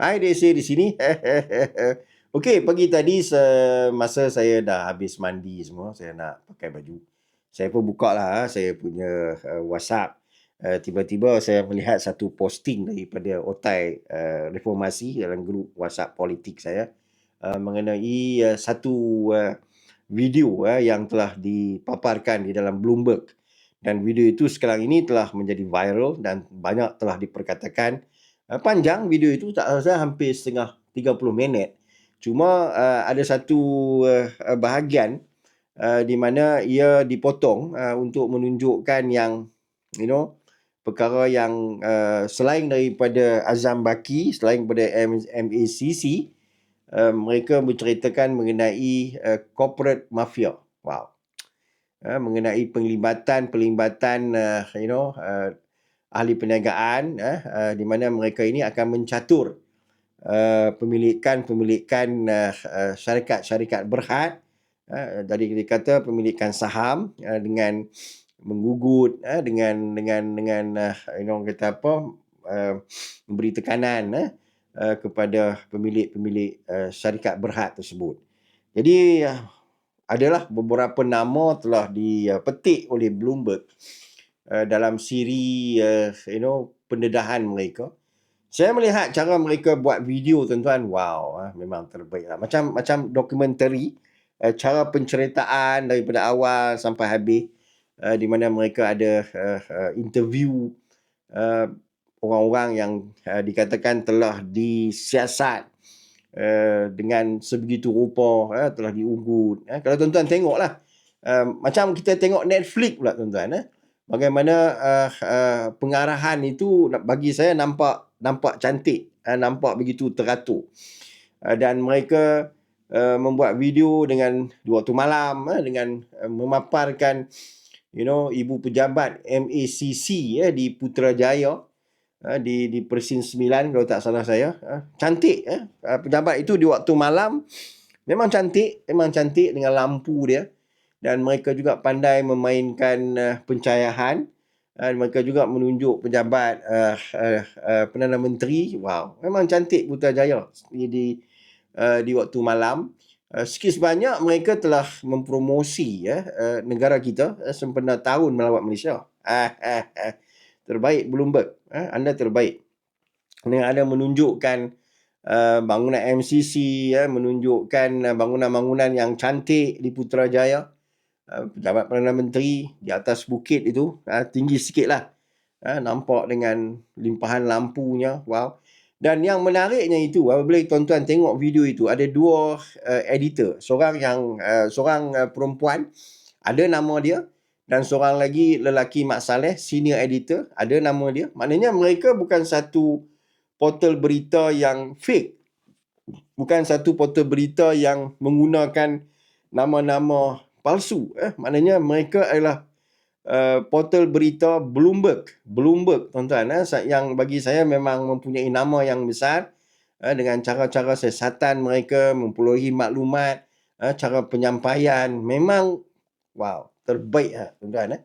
Hai Desi di sini. Okey, pagi tadi semasa saya dah habis mandi semua, saya nak pakai baju. Saya pun buka lah ha, saya punya uh, WhatsApp. Uh, tiba-tiba saya melihat satu posting daripada Otai uh, Reformasi dalam grup WhatsApp politik saya mengenai satu video yang telah dipaparkan di dalam Bloomberg. Dan video itu sekarang ini telah menjadi viral dan banyak telah diperkatakan uh, panjang video itu tak rasa hampir setengah 30 minit. Cuma uh, ada satu uh, bahagian uh, di mana ia dipotong uh, untuk menunjukkan yang you know perkara yang uh, selain daripada Azam Baki selain daripada MACC uh, mereka menceritakan mengenai uh, corporate mafia. Wow. Uh, mengenai penglibatan penglibatan uh, you know uh, ahli perniagaan eh, uh, di mana mereka ini akan mencatur uh, pemilikan-pemilikan uh, uh, syarikat-syarikat berhad uh, dari dikata pemilikan saham uh, dengan menggugut uh, dengan dengan dengan uh, you know kata apa uh, memberi tekanan uh, uh, kepada pemilik-pemilik uh, syarikat berhad tersebut. Jadi uh, adalah beberapa nama telah dipetik oleh Bloomberg Uh, dalam siri uh, you know pendedahan mereka. Saya melihat cara mereka buat video tuan-tuan, wow, uh, memang terbaik lah. Macam macam dokumentari, uh, cara penceritaan daripada awal sampai habis, uh, di mana mereka ada uh, uh, interview uh, orang-orang yang uh, dikatakan telah disiasat uh, dengan sebegitu rupa, uh, telah diunggut. Uh, kalau tuan-tuan tengoklah, uh, macam kita tengok Netflix pula tuan-tuan. Uh, bagaimana uh, uh, pengarahan itu bagi saya nampak nampak cantik uh, nampak begitu teratur. Uh, dan mereka uh, membuat video dengan di waktu malam uh, dengan uh, memaparkan you know ibu pejabat MACC uh, di Putrajaya uh, di di Persin 9 kalau tak salah saya uh, cantik uh, pejabat itu di waktu malam memang cantik memang cantik dengan lampu dia dan mereka juga pandai memainkan uh, pencahayaan dan mereka juga menunjuk pejabat uh, uh, uh, Perdana Menteri. Wow memang cantik Putrajaya di di, uh, di waktu malam. Uh, sikit sebanyak mereka telah mempromosi ya uh, negara kita uh, sempena tahun melawat Malaysia. Uh, uh, uh, terbaik Bloomberg uh, anda terbaik. Yang ada menunjukkan Uh, bangunan MCC ya menunjukkan bangunan-bangunan yang cantik di Putrajaya pejabat Perdana Menteri di atas bukit itu uh, tinggi sikit lah uh, nampak dengan limpahan lampunya wow. Dan yang menariknya itu apabila tuan-tuan tengok video itu ada dua uh, editor. Seorang yang uh, seorang uh, perempuan ada nama dia dan seorang lagi lelaki Mak Saleh senior editor ada nama dia. Maknanya mereka bukan satu portal berita yang fake. Bukan satu portal berita yang menggunakan nama-nama palsu eh? Maknanya mereka adalah uh, portal berita Bloomberg. Bloomberg tuan-tuan eh? Yang bagi saya memang mempunyai nama yang besar eh, dengan cara-cara siasatan mereka memperolehi maklumat eh, cara penyampaian. Memang wow terbaik ha tuan-tuan eh?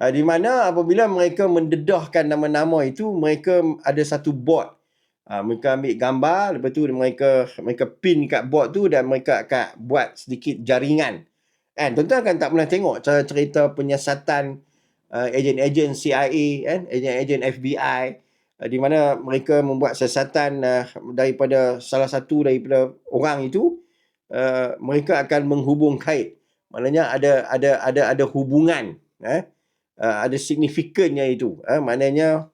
Uh, di mana apabila mereka mendedahkan nama-nama itu mereka ada satu board uh, mereka ambil gambar lepas tu mereka mereka pin kat board tu dan mereka akan buat sedikit jaringan Kan? Tuan-tuan kan tak pernah tengok cara cerita penyiasatan uh, ejen-ejen CIA, kan? ejen-ejen FBI uh, di mana mereka membuat siasatan uh, daripada salah satu daripada orang itu uh, mereka akan menghubung kait. Maknanya ada ada ada ada hubungan eh uh, ada signifikannya itu. Eh? maknanya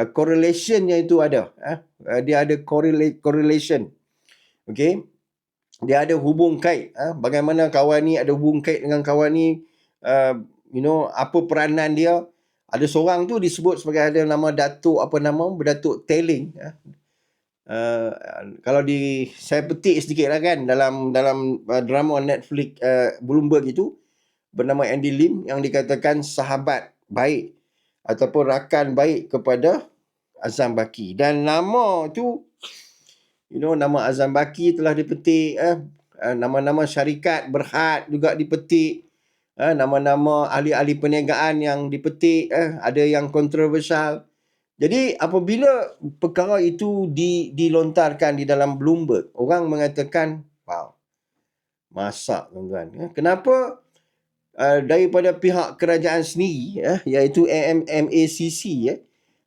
uh, correlationnya itu ada eh? uh, dia ada correlate correlation. Okay dia ada hubung kait ha? bagaimana kawan ni ada hubung kait dengan kawan ni uh, you know apa peranan dia ada seorang tu disebut sebagai ada nama datuk apa nama berdatuk Teling ha? uh, kalau di saya petik sedikit lah kan dalam dalam uh, drama Netflix uh, Bloomberg itu bernama Andy Lim yang dikatakan sahabat baik ataupun rakan baik kepada Azam Baki dan nama tu you know nama Azam Baki telah dipetik eh uh, nama-nama syarikat berhad juga dipetik eh nama-nama ahli-ahli perniagaan yang dipetik eh ada yang kontroversial Jadi apabila perkara itu di, dilontarkan di dalam Bloomberg, orang mengatakan, wow, masak tuan-tuan. Ya, kenapa uh, daripada pihak kerajaan sendiri, ya, iaitu MACC, ya,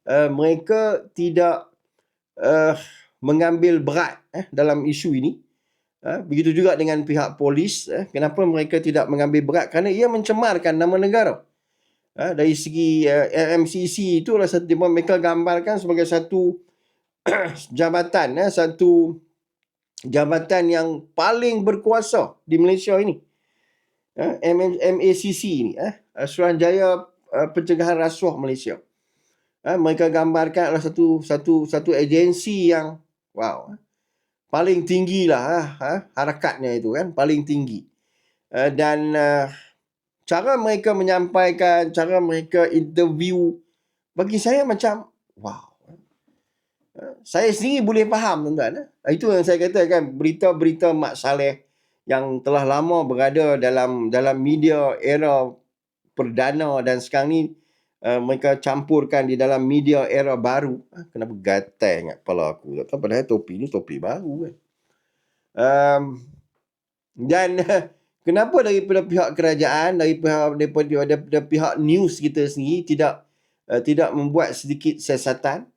uh, mereka tidak uh, mengambil berat eh, dalam isu ini. Uh, begitu juga dengan pihak polis. Eh, kenapa mereka tidak mengambil berat? Kerana ia mencemarkan nama negara. Ha, dari segi eh, MCC itu adalah satu mereka gambarkan sebagai satu jabatan ya, satu jabatan yang paling berkuasa di Malaysia ini. Ha, MACC ini, eh, Suruhanjaya uh, Pencegahan Rasuah Malaysia. Ha, mereka gambarkan adalah satu satu satu agensi yang wow, paling tinggi lah ha, harakatnya itu kan, paling tinggi. Uh, dan uh, cara mereka menyampaikan, cara mereka interview, bagi saya macam, wow. Saya sendiri boleh faham tuan-tuan. Eh. Itu yang saya katakan, berita-berita Mak Saleh yang telah lama berada dalam dalam media era perdana dan sekarang ni uh, mereka campurkan di dalam media era baru. Uh, kenapa gatal ingat kepala aku? Tak padahal topi ni topi baru kan. Um, dan Kenapa daripada pihak kerajaan, daripada daripada, daripada pihak news kita sendiri tidak uh, tidak membuat sedikit siasatan?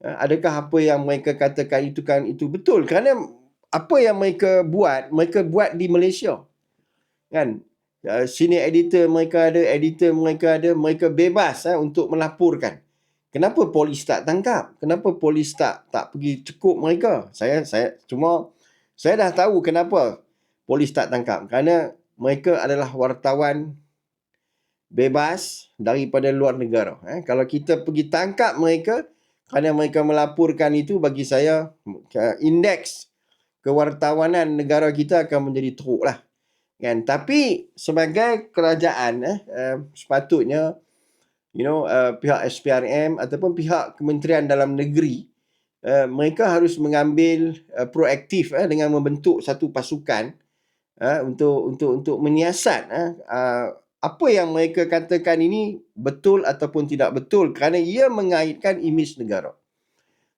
Uh, adakah apa yang mereka katakan itu kan itu betul? Kerana apa yang mereka buat, mereka buat di Malaysia. Kan? Uh, sini editor mereka ada, editor mereka ada, mereka bebas uh, untuk melaporkan. Kenapa polis tak tangkap? Kenapa polis tak tak pergi cukup mereka? Saya saya cuma saya dah tahu kenapa polis tak tangkap kerana mereka adalah wartawan bebas daripada luar negara. Eh, kalau kita pergi tangkap mereka kerana mereka melaporkan itu bagi saya indeks kewartawanan negara kita akan menjadi teruk lah. Kan? Tapi sebagai kerajaan eh, eh, sepatutnya you know uh, pihak SPRM ataupun pihak Kementerian Dalam Negeri uh, mereka harus mengambil uh, proaktif uh, dengan membentuk satu pasukan uh, untuk untuk untuk menyiasat uh, uh, apa yang mereka katakan ini betul ataupun tidak betul kerana ia mengaitkan imej negara.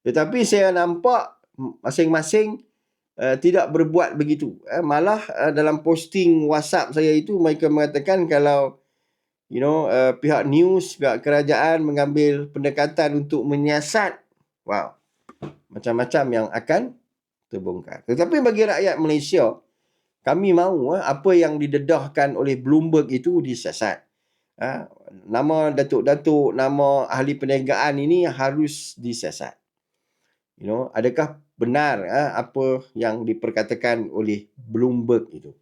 Tetapi saya nampak masing-masing uh, tidak berbuat begitu. Uh, malah uh, dalam posting WhatsApp saya itu mereka mengatakan kalau you know uh, pihak news, pihak kerajaan mengambil pendekatan untuk menyiasat wow macam-macam yang akan terbongkar. Tetapi bagi rakyat Malaysia kami mahu eh, apa yang didedahkan oleh Bloomberg itu disiasat. Ha, nama datuk-datuk, nama ahli perniagaan ini harus disiasat. You know, adakah benar eh, apa yang diperkatakan oleh Bloomberg itu?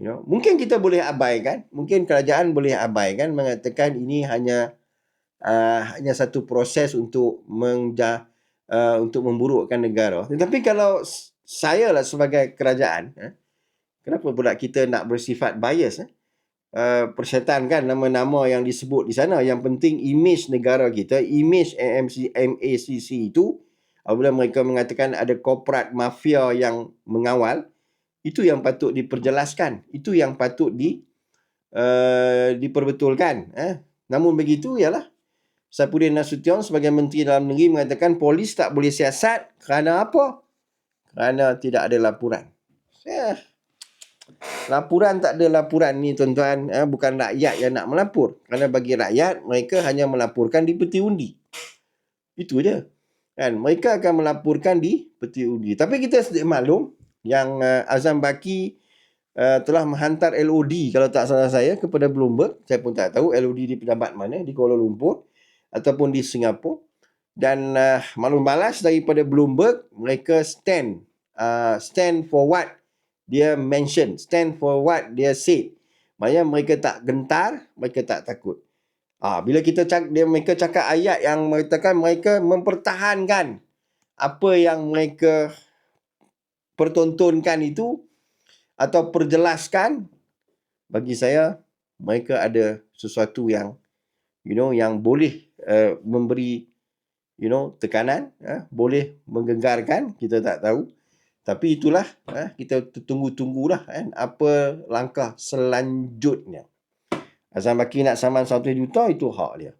You know, mungkin kita boleh abaikan, mungkin kerajaan boleh abaikan mengatakan ini hanya uh, hanya satu proses untuk menja uh, untuk memburukkan negara. Tetapi kalau saya lah sebagai kerajaan, eh, Kenapa pula kita nak bersifat bias eh? Uh, persyaratan kan nama-nama yang disebut di sana. Yang penting image negara kita, image AMC, MACC itu apabila mereka mengatakan ada korporat mafia yang mengawal, itu yang patut diperjelaskan. Itu yang patut di uh, diperbetulkan. Eh? Namun begitu, ialah Sapudin Nasution sebagai Menteri Dalam Negeri mengatakan polis tak boleh siasat kerana apa? Kerana tidak ada laporan. Yeah. Laporan tak ada laporan ni tuan-tuan. Eh, bukan rakyat yang nak melapor. Kerana bagi rakyat, mereka hanya melaporkan di peti undi. Itu je. Kan? Mereka akan melaporkan di peti undi. Tapi kita sedih maklum yang uh, Azam Baki uh, telah menghantar LOD kalau tak salah saya kepada Bloomberg. Saya pun tak tahu LOD di pejabat mana. Di Kuala Lumpur ataupun di Singapura. Dan uh, maklum balas daripada Bloomberg, mereka stand. Uh, stand for what dia mention stand for what dia say maknanya mereka tak gentar mereka tak takut ah bila kita cak dia mereka cakap ayat yang mengatakan mereka mempertahankan apa yang mereka pertontonkan itu atau perjelaskan bagi saya mereka ada sesuatu yang you know yang boleh uh, memberi you know tekanan uh, boleh menggenggarkan kita tak tahu tapi itulah eh, kita tunggu-tunggulah eh, apa langkah selanjutnya. Azam Baki nak saman 1 juta itu hak dia.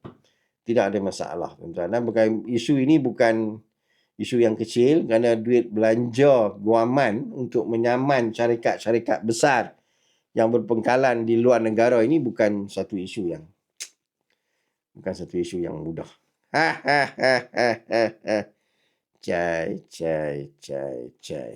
tidak ada masalah tuan-tuan. Dan bukan isu ini bukan isu yang kecil kerana duit belanja guaman untuk menyaman syarikat-syarikat besar yang berpengkalan di luar negara ini bukan satu isu yang bukan satu isu yang mudah. Ha ha ha ha ha. Cai cai cai cai.